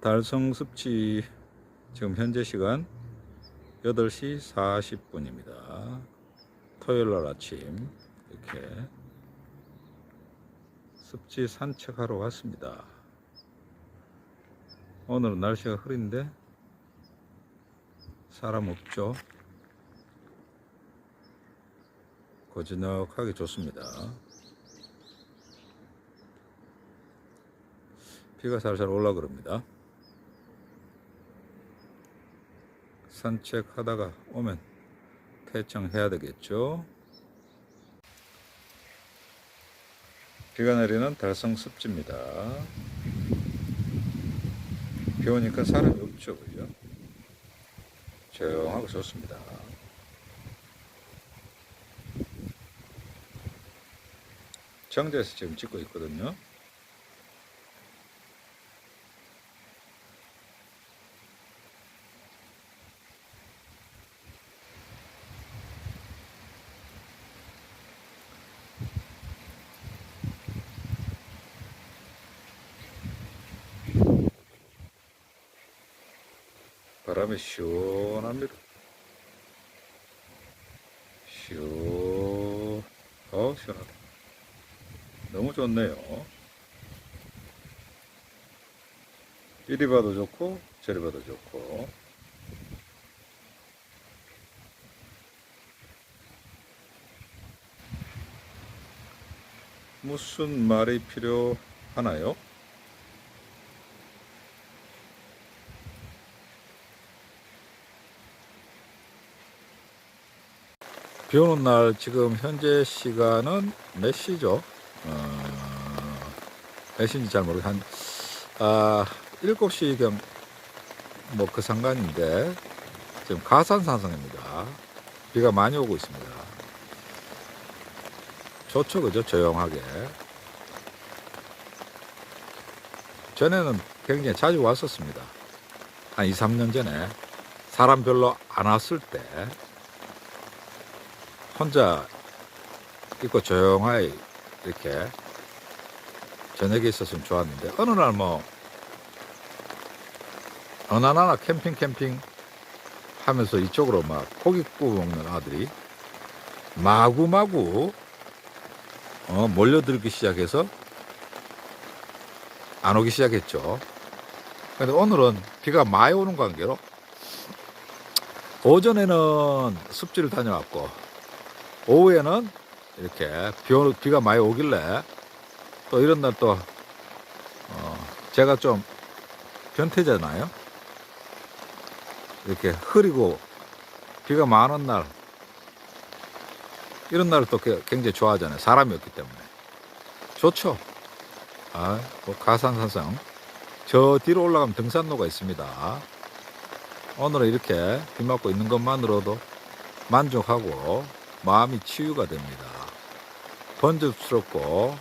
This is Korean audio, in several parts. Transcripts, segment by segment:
달성 습지 지금 현재 시간 8시 40분입니다. 토요일 날 아침 이렇게 습지 산책하러 왔습니다. 오늘은 날씨가 흐린데 사람 없죠. 고즈넉하게 좋습니다. 비가 살살 올라 그럽니다. 산책하다가 오면 퇴청해야 되겠죠. 비가 내리는 달성 습지입니다. 비 오니까 사람이 없죠, 그죠? 조용하고 좋습니다. 정자에서 지금 찍고 있거든요. 바람이 시원합니다. 시원, 어, 시원하다. 너무 좋네요. 이리 봐도 좋고, 저리 봐도 좋고. 무슨 말이 필요하나요? 비 오는 날 지금 현재 시간은 몇 시죠? 어, 몇 시인지 잘 모르겠 한, 아, 7시경 뭐 그 상관인데 지금 가산산성입니다. 비가 많이 오고 있습니다. 좋죠, 그죠? 조용하게. 전에는 굉장히 자주 왔었습니다. 한 2, 3년 전에 사람 별로 안 왔을 때 혼자 있고 조용하게 이렇게 저녁에 있었으면 좋았는데 어느 날 뭐 어느 나나 캠핑 캠핑 하면서 이쪽으로 막 고기 구워 먹는 아들이 마구마구 어, 몰려들기 시작해서 안 오기 시작했죠. 근데 오늘은 비가 많이 오는 관계로 오전에는 습지를 다녀왔고 오후에는 이렇게 비, 오- 비가 많이 오길래 또 이런 날또 어, 제가 좀 변태잖아요. 이렇게 흐리고 비가 많은 날 이런 날을 또 게- 굉장히 좋아하잖아요. 사람이 없기 때문에 좋죠. 아, 뭐 가산산성 저 뒤로 올라가면 등산로가 있습니다. 오늘은 이렇게 비 맞고 있는 것만으로도 만족하고 마음이 치유가 됩니다. 번잡스럽고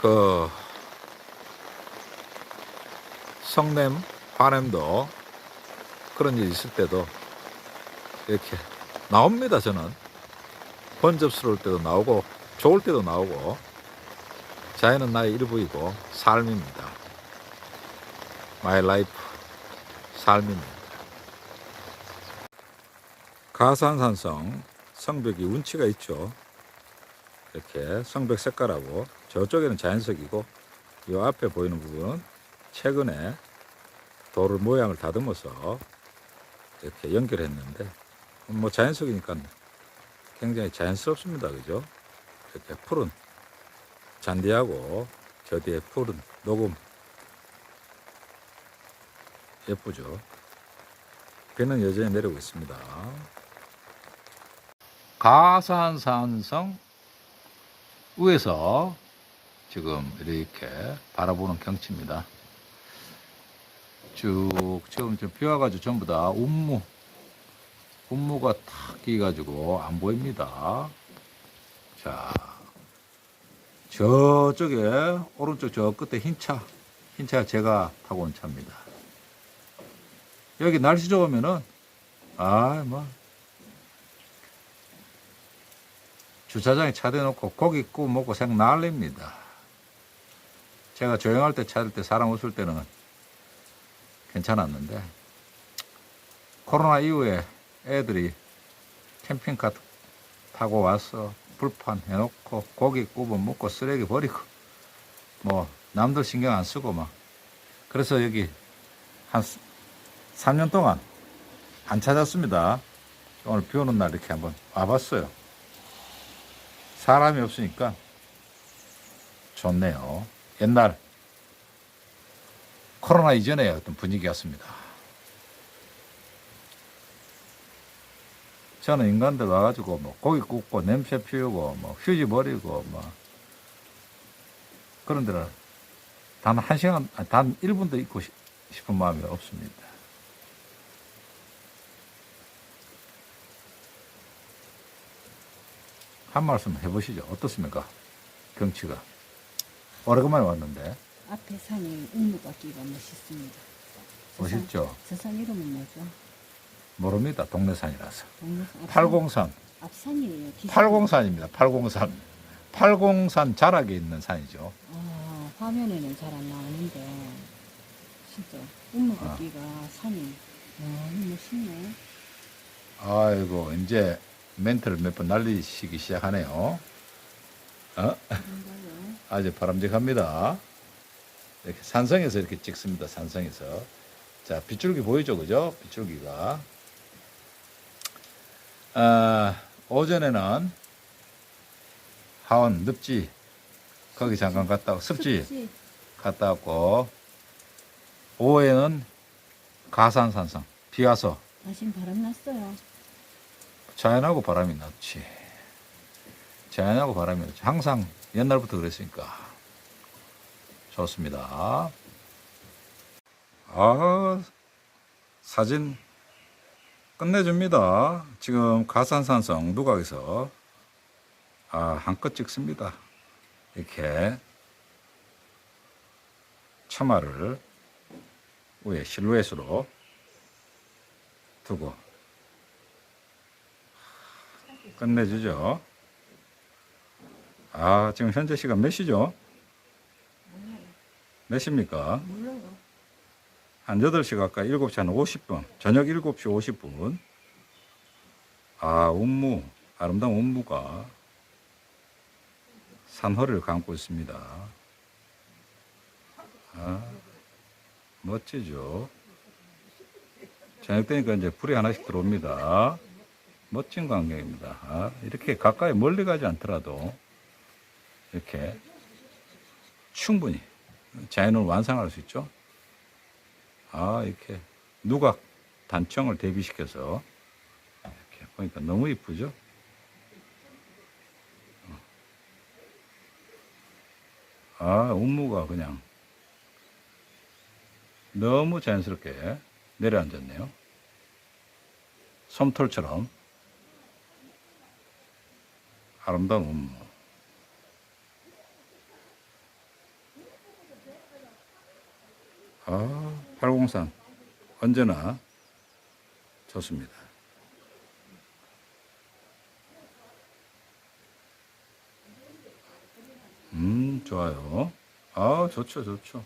그 성냄, 화냄도 그런 일 있을 때도 이렇게 나옵니다. 저는 번잡스러울 때도 나오고 좋을 때도 나오고 자연은 나의 일부이고 삶입니다. 마이 라이프 삶입니다. 가산산성 성벽이 운치가 있죠. 이렇게 성벽 색깔하고 저쪽에는 자연석이고 이 앞에 보이는 부분은 최근에 돌을 모양을 다듬어서 이렇게 연결했는데 뭐 자연석이니까 굉장히 자연스럽습니다. 그죠? 이렇게 푸른 잔디하고 저 뒤에 푸른 녹음 예쁘죠? 비는 여전히 내리고 있습니다. 가산산성 위에서 지금 이렇게 바라보는 경치입니다. 쭉 지금 좀 비 와가지고 전부 다 운무 운무가 탁 끼가지고 안 보입니다. 자 저쪽에 오른쪽 저 끝에 흰 차, 흰 차가 제가 타고 온 차입니다. 여기 날씨 좋으면은 아뭐 주차장에 차 대놓고 고기 구워 먹고 생 난립니다. 제가 조용할 때 찾을 때 사람 없을 때는 괜찮았는데 코로나 이후에 애들이 캠핑카 타고 와서 불판 해놓고 고기 구워 먹고 쓰레기 버리고 뭐 남들 신경 안 쓰고 막 그래서 여기 한 3년 동안 안 찾았습니다. 오늘 비 오는 날 이렇게 한번 와봤어요. 사람이 없으니까 좋네요. 옛날 코로나 이전의 어떤 분위기였습니다. 저는 인간들 와가지고 뭐 고기 굽고 냄새 피우고 뭐 휴지 버리고 뭐 그런 데를 단 한 시간, 아니, 단 1분도 있고 싶- 싶은 마음이 없습니다. 한 말씀 해보시죠. 어떻습니까? 경치가. 오래간만에 왔는데. 앞에 산이 우무바퀴가 멋있습니다. 저 산- 멋있죠? 저 산 이름은 뭐죠? 모릅니다. 동네산이라서. 동네 산- 앞산- 팔공산. 앞산이에요. 기산. 팔공산입니다. 팔공산. 팔공산 자락에 있는 산이죠. 아, 화면에는 잘 안 나오는데 진짜 우무바퀴가 아. 산이 너무 멋있네. 아이고, 이제 멘트를 몇 번 날리시기 시작하네요. 어? 뭔가요? 아주 바람직합니다. 이렇게 산성에서 이렇게 찍습니다. 산성에서. 자, 빗줄기 보이죠? 그죠? 빗줄기가. 아, 오전에는 하원, 늪지, 거기 잠깐 갔다, 와- 습지 습지. 갔다 왔고, 오후에는 가산 산성, 비 와서 다신 바람 났어요. 자연하고 바람이 났지. 자연하고 바람이 났지. 항상 옛날부터 그랬으니까. 좋습니다. 아, 사진 끝내줍니다. 지금 가산산 성 누각에서 아, 한껏 찍습니다. 이렇게 처마를 위에 실루엣으로 두고 끝내주죠. 아, 지금 현재 시간 몇 시죠? 몇 시입니까? 몰라요. 한 8시 가까이 7시 한 50분. 저녁 7시 50분. 아, 운무. 아름다운 운무가 산허리를 감고 있습니다. 아, 멋지죠? 저녁 되니까 이제 불이 하나씩 들어옵니다. 멋진 광경입니다. 아, 이렇게 가까이 멀리 가지 않더라도 이렇게 충분히 자연을 완성할 수 있죠. 아, 이렇게 누각 단청을 대비시켜서 이렇게 보니까 너무 이쁘죠? 아, 운무가 그냥 너무 자연스럽게 내려앉았네요. 솜털처럼 아름다운 운무. 아, 팔공산 언제나 좋습니다. 음, 좋아요. 아, 좋죠, 좋죠.